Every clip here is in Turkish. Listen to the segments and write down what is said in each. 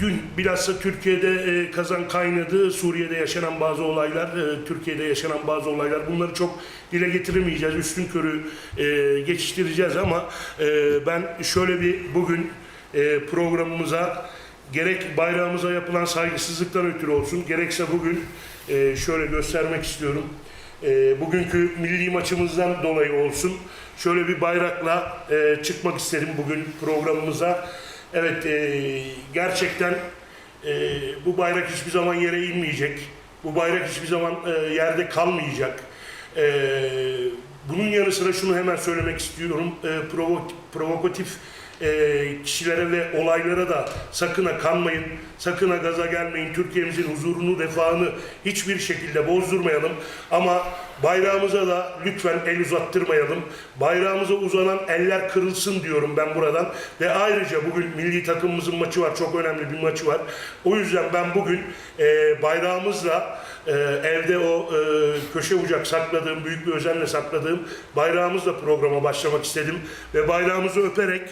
dün bilhassa Türkiye'de e, kazan kaynadı. Suriye'de yaşanan bazı olaylar, e, Türkiye'de yaşanan bazı olaylar. Bunları çok dile getiremeyeceğiz. Üstün körü e, geçiştireceğiz ama e, ben şöyle bir bugün e, programımıza gerek bayrağımıza yapılan saygısızlıktan ötürü olsun, gerekse bugün e, şöyle göstermek istiyorum. E, bugünkü milli maçımızdan dolayı olsun. Şöyle bir bayrakla e, çıkmak isterim bugün programımıza. Evet, e, gerçekten e, bu bayrak hiçbir zaman yere inmeyecek. Bu bayrak hiçbir zaman e, yerde kalmayacak. E, bunun yanı sıra şunu hemen söylemek istiyorum. E, provo- provokatif e, kişilere ve olaylara da sakın kanmayın, sakın ha gaza gelmeyin. Türkiye'mizin huzurunu, refahını hiçbir şekilde bozdurmayalım. Ama bayrağımıza da lütfen el uzattırmayalım. Bayrağımıza uzanan eller kırılsın diyorum ben buradan. Ve ayrıca bugün milli takımımızın maçı var, çok önemli bir maçı var. O yüzden ben bugün e, bayrağımızla e, evde o e, köşe bucak sakladığım, büyük bir özenle sakladığım bayrağımızla programa başlamak istedim. Ve bayrağımızı öperek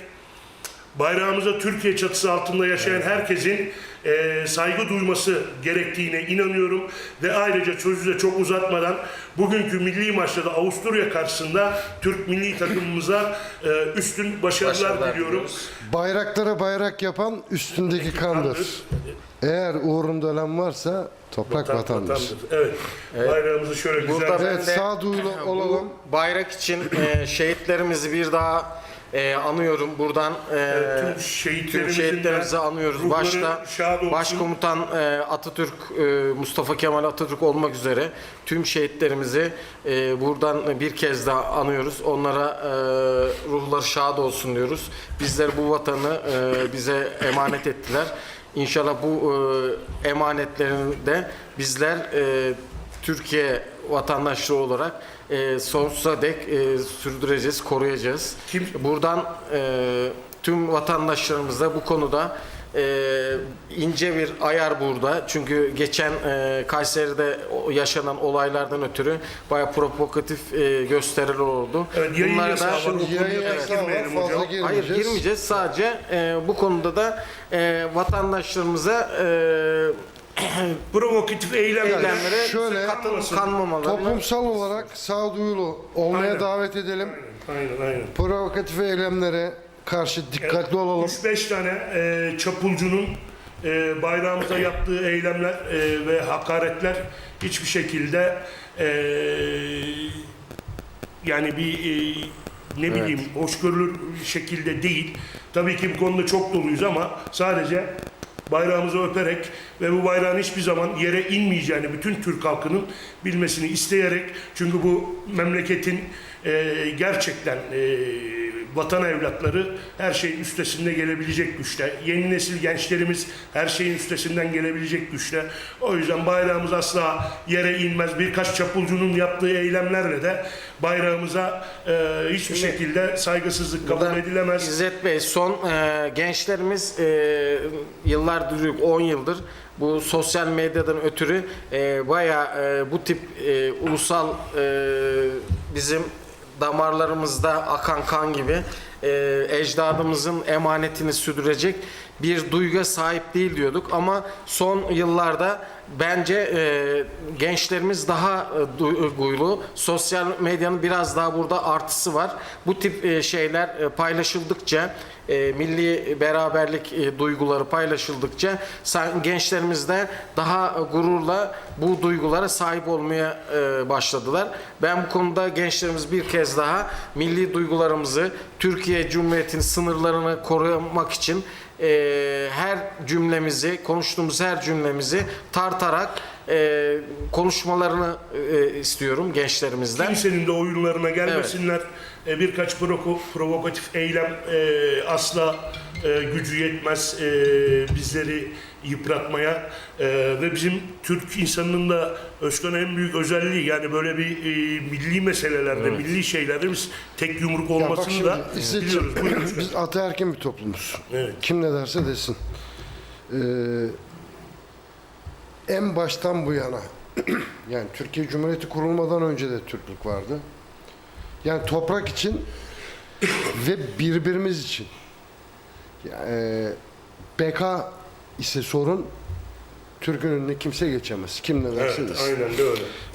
bayrağımıza Türkiye çatısı altında yaşayan herkesin e, saygı duyması gerektiğine inanıyorum ve ayrıca sözü de çok uzatmadan bugünkü milli maçta da Avusturya karşısında Türk milli takımımıza e, üstün başarılar, Başarılar diliyorum. diliyoruz. Bayraklara bayrak yapan üstündeki kandır. Eğer uğrunda ölen varsa toprak Vatan- vatandır. vatandır. Evet. Bayrağımızı şöyle güzel Burada ben Evet de sağduyulu olalım. bu bayrak için e, şehitlerimizi bir daha e, anıyorum. Buradan e, tüm tüm şehitlerimizin şehitlerimizi de anıyoruz. Başta. Başkomutan e, Atatürk e, Mustafa Kemal Atatürk olmak üzere tüm şehitlerimizi e, buradan bir kez daha anıyoruz. Onlara e, ruhları şad olsun diyoruz. Bizler bu vatanı e, bize emanet ettiler. İnşallah bu e, emanetlerini de bizler e, Türkiye vatandaşlığı olarak e, sonsuza dek e, sürdüreceğiz, koruyacağız. Kim- Buradan e, tüm vatandaşlarımıza bu konuda e, ince bir ayar burada. Çünkü geçen e, Kayseri'de yaşanan olaylardan ötürü bayağı provokatif e, gösteriler oldu. Evet, yayın Bunlara yasağı var. Şimdi O konuya yayın da yasağı var girmeyelim fazla hocam. girmeyeceğiz. Hayır girmeyeceğiz. Sadece e, bu konuda da e, vatandaşlarımıza e, Provokatif eylemler. eylemlere şöyle katılıp kanmamalarını Toplumsal olarak sağduyulu olmaya Aynen. davet edelim. Aynen aynen. Provokatif eylemlere karşı dikkatli olalım. 3-5 tane e, çapulcunun e, bayrağımıza yaptığı eylemler e, ve hakaretler hiçbir şekilde e, yani bir e, ne bileyim hoşgörülür şekilde değil. Tabii ki bu konuda çok doluyuz ama sadece bayrağımızı öperek ve bu bayrağın hiçbir zaman yere inmeyeceğini bütün Türk halkının bilmesini isteyerek çünkü bu memleketin e, gerçekten e, vatan evlatları her şeyin üstesinde gelebilecek güçte. Yeni nesil gençlerimiz her şeyin üstesinden gelebilecek güçte. O yüzden bayrağımız asla yere inmez. Birkaç çapulcunun yaptığı eylemlerle de bayrağımıza e, hiçbir şekilde saygısızlık kabul edilemez. İzzet Bey son e, gençlerimiz e, yıllardır yok 10 yıldır bu sosyal medyadan ötürü e, bayağı e, bu tip e, ulusal e, bizim damarlarımızda akan kan gibi e, ecdadımızın emanetini sürdürecek bir duyguya sahip değil diyorduk ama son yıllarda bence e, gençlerimiz daha e, duygulu. Sosyal medyanın biraz daha burada artısı var. Bu tip e, şeyler e, paylaşıldıkça e, milli beraberlik e, duyguları paylaşıldıkça gençlerimiz de daha e, gururla bu duygulara sahip olmaya e, başladılar. Ben bu konuda gençlerimiz bir kez daha milli duygularımızı Türkiye Cumhuriyeti'nin sınırlarını korumak için e, her cümlemizi, konuştuğumuz her cümlemizi tartarak e, konuşmalarını e, istiyorum gençlerimizden. Kimsenin de oyunlarına gelmesinler. E, birkaç proko- provokatif eylem e, asla e, gücü yetmez e, bizleri yıpratmaya E, ve bizim Türk insanının da Özkan en büyük özelliği yani böyle bir e, milli meselelerde, milli şeylerde biz tek yumruk olmasını şimdi da İsveç'im, biliyoruz. Buyurun. biz ataerkil bir toplumuz. Evet. Kim ne derse desin. Ee, en baştan bu yana yani Türkiye Cumhuriyeti kurulmadan önce de Türklük vardı. Yani toprak için ve birbirimiz için. E, beka ise sorun Türk'ün önüne kimse geçemez. Kim ne derse Evet, desin. aynen de öyle.